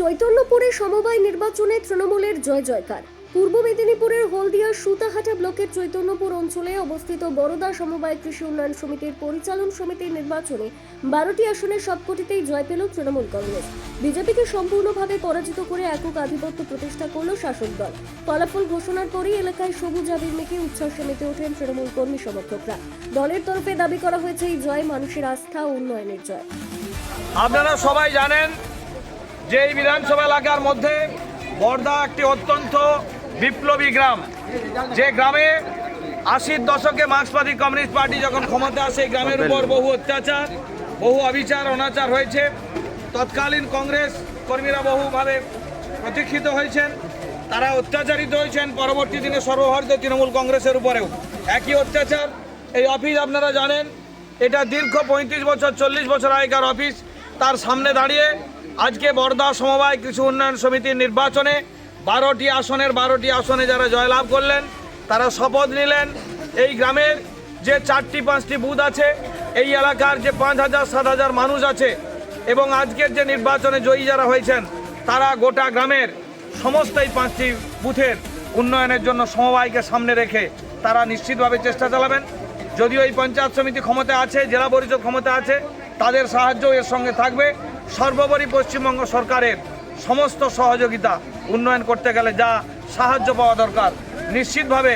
চৈতন্যপুরে সমবায় নির্বাচনে তৃণমূলের জয় জয়কার। পূর্ব মেদিনীপুরের হলদিয়ার সুতাহাটা ব্লকের চৈতন্যপুর অঞ্চলে অবস্থিত বরদা সমবায় কৃষি উন্নয়ন সমিতির পরিচালন সমিতির নির্বাচনে বারোটি আসনের সবকটিতেই জয় পেল তৃণমূল কংগ্রেস। বিজেপিকে সম্পূর্ণভাবে পরাজিত করে একক আধিপত্য প্রতিষ্ঠা করল শাসক দল। ফলাফল ঘোষণার পরই এলাকায় সবুজ আবির মেখে উচ্ছ্বাসে মেতে ওঠেন তৃণমূল কর্মী সমর্থকরা। দলের তরফে দাবি করা হয়েছে এই জয় মানুষের আস্থা ও উন্নয়নের জয়। আপনারা সবাই জানেন যে এই বিধানসভা এলাকার মধ্যে বর্দা একটি অত্যন্ত বিপ্লবী গ্রাম, যে গ্রামে আশির দশকে মার্ক্সবাদী কমিউনিস্ট পার্টি যখন ক্ষমতা আসে গ্রামের উপর বহু অত্যাচার, বহু অবিচার, অনাচার হয়েছে। তৎকালীন কংগ্রেস কর্মীরা বহুভাবে প্রতীক্ষিত হয়েছেন। তারা অত্যাচারিত হয়েছেন। পরবর্তী দিনে সর্বভারতীয় তৃণমূল কংগ্রেসের উপরেও একই অত্যাচার। এই অফিস আপনারা জানেন, এটা দীর্ঘ পঁয়ত্রিশ বছর, চল্লিশ বছর আগেকার অফিস। তার সামনে দাঁড়িয়ে আজকে বর্দা সমবায় কৃষি উন্নয়ন সমিতির নির্বাচনে বারোটি আসনের বারোটি আসনে যারা জয়লাভ করলেন, তারা শপথ নিলেন। এই গ্রামের যে চারটি, পাঁচটি বুথ আছে, এই এলাকার যে পাঁচ হাজার, সাত হাজার মানুষ আছে এবং আজকের যে নির্বাচনে জয়ী যারা হয়েছেন, তারা গোটা গ্রামের সমস্ত এই পাঁচটি বুথের উন্নয়নের জন্য সমবায়কে সামনে রেখে তারা নিশ্চিতভাবে চেষ্টা চালাবেন। যদিও এই পঞ্চায়েত সমিতি ক্ষমতা আছে, জেলা পরিষদ ক্ষমতা আছে, তাদের সাহায্য এর সঙ্গে থাকবে। সর্বোপরি পশ্চিমবঙ্গ সরকারের সমস্ত সহযোগিতা উন্নয়ন করতে গেলে যা সাহায্য পাওয়া দরকার, নিশ্চিতভাবে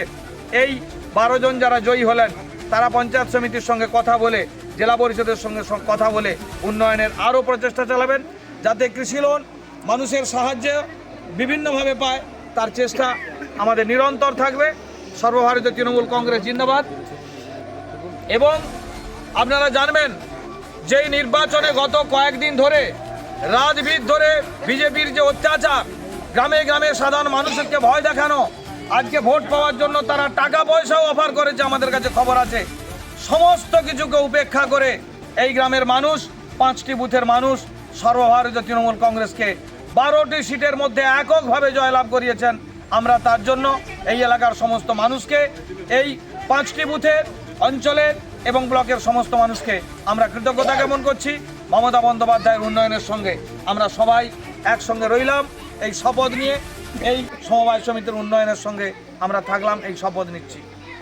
এই বারো জন যারা জয়ী হলেন, তারা পঞ্চায়েত সমিতির সঙ্গে কথা বলে, জেলা পরিষদের সঙ্গে কথা বলে উন্নয়নের আরও প্রচেষ্টা চালাবেন। যাতে কৃষি লোন মানুষের সাহায্যে বিভিন্নভাবে পায়, তার চেষ্টা আমাদের নিরন্তর থাকবে। সর্বভারতীয় তৃণমূল কংগ্রেস জিন্দাবাদ। এবং আপনারা জানবেন যেই নির্বাচনে গত কয়েকদিন ধরে রাজভিত ধরে বিজেপির যে অত্যাচার, গ্রামে গ্রামে সাধারণ মানুষকে ভয় দেখানো, আজকে ভোট পাওয়ার জন্য তারা টাকা পয়সাও অফার করেছে, আমাদের কাছে খবর আছে। সমস্ত কিছুকে উপেক্ষা করে এই গ্রামের মানুষ, পাঁচটি বুথের মানুষ, সর্বভারতীয় তৃণমূল কংগ্রেসকে বারোটি সিটের মধ্যে এককভাবে জয়লাভ করিয়েছেন। আমরা তার জন্য এই এলাকার সমস্ত মানুষকে এই পাঁচটি বুথের অঞ্চলের এবং ব্লকের সমস্ত মানুষকে আমরা কৃতজ্ঞতা জ্ঞাপন করছি। মমতা বন্দ্যোপাধ্যায়ের উন্নয়নের সঙ্গে আমরা সবাই একসঙ্গে রইলাম। এই শপথ নিয়ে এই সমবায় সমিতির উন্নয়নের সঙ্গে আমরা থাকলাম, এই শপথ নিচ্ছি।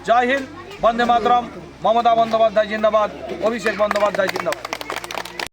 জয় হিন্দ, বন্দে মাতরম, মমতা বন্দ্যোপাধ্যায় জিন্দাবাদ, অভিষেক বন্দ্যোপাধ্যায় জিন্দাবাদ।